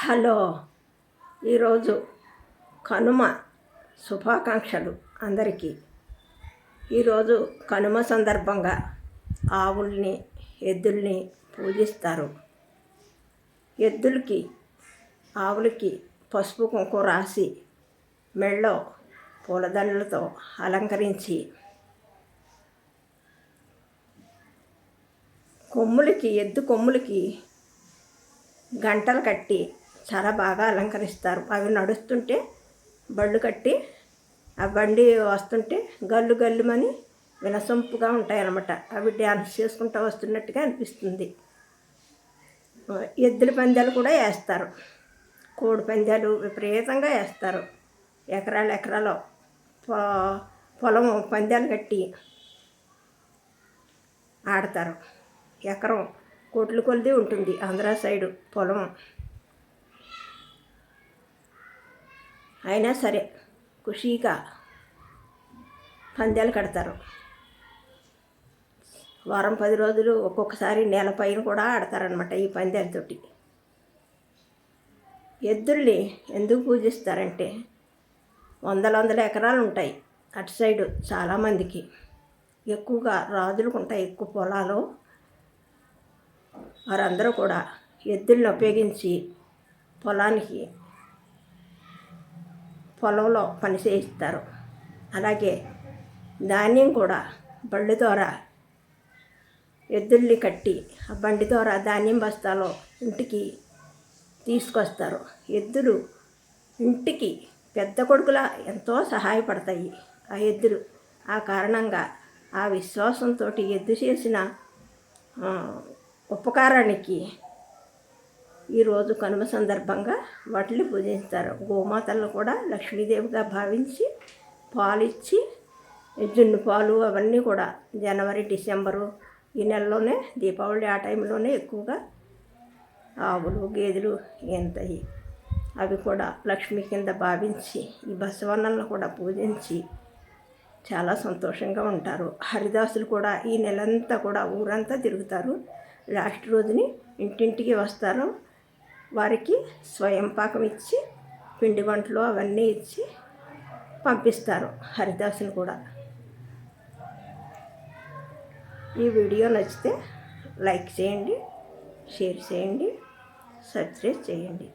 Hello. ఈరోజు కనుమ శుభాకాంక్షలు అందరికీ. ఈరోజు కనుమ సందర్భంగా ఆవుల్ని ఎద్దుల్ని పూజిస్తారు. ఎద్దులకి ఆవులకి పసుపు కుంకుమ రాసి మెళ్ళో పూలదండలతో అలంకరించి కొమ్ములకి ఎద్దు కొమ్ములకి గంటలు కట్టి చాలా బాగా అలంకరిస్తారు. అవి నడుస్తుంటే బళ్ళు కట్టి ఆ బండి వస్తుంటే గల్లు గల్లుమని వినసొంపుగా ఉంటాయన్నమాట. అవి డ్యాన్స్ చేసుకుంటూ వస్తున్నట్టుగా అనిపిస్తుంది. ఎద్దుల పందాలు కూడా వేస్తారు. కోడి పందాలు విపరీతంగా వేస్తారు. ఎకరాలు ఎకరాలు పొలం పందాలు కట్టి ఆడతారు. ఎకరం కోట్ల కొలిది ఉంటుంది. ఆంధ్ర సైడు పొలం. అయినా సరే ఖుషీగా పందాలు కడతారు. వారం పది రోజులు ఒక్కొక్కసారి నెల పైన కూడా ఆడతారనమాట ఈ పందాలతోటి ఎద్దుల్ని ఎందుకు పూజిస్తారంటే వందల వందల ఎకరాలు ఉంటాయి అటు సైడు చాలామందికి ఎక్కువగా రాజులకు ఉంటాయి ఎక్కువ పొలాలు. వారందరూ కూడా ఎద్దుల్ని ఉపయోగించి పొలానికి పొలంలో పని చేయిస్తారు. అలాగే ధాన్యం కూడా బళ్ళు ద్వారా ఎద్దుల్ని కట్టి ఆ బండి ద్వారా ధాన్యం బస్తాలో ఇంటికి తీసుకొస్తారు. ఎద్దులు ఇంటికి పెద్ద కొడుకులా ఎంతో సహాయపడతాయి. ఆ ఎద్దులు ఆ కారణంగా ఆ విశ్వాసంతో ఎద్దు చేసిన ఉపకారానికి ఈరోజు కనుమ సందర్భంగా వాటిని పూజిస్తారు. గోమాతలను కూడా లక్ష్మీదేవిగా భావించి పాలిచ్చి జున్ను పాలు అవన్నీ కూడా జనవరి డిసెంబరు ఈ నెలలోనే దీపావళి ఆ టైంలోనే ఎక్కువగా ఆవులు గేదెలు ఎంతయి అవి కూడా లక్ష్మి కింద భావించి ఈ బసవన్నలను కూడా పూజించి చాలా సంతోషంగా ఉంటారు. హరిదాసులు కూడా ఈ నెలంతా కూడా ఊరంతా తిరుగుతారు. లాస్ట్ రోజుని ఇంటింటికి వస్తారు. వారికి స్వయం పాకం ఇచ్చి పిండి వంటలు అవన్నీ ఇచ్చి పంపిస్తారు హరిదాసులు కూడా. ఈ వీడియో నచ్చితే లైక్ చేయండి షేర్ చేయండి సబ్స్క్రైబ్ చేయండి.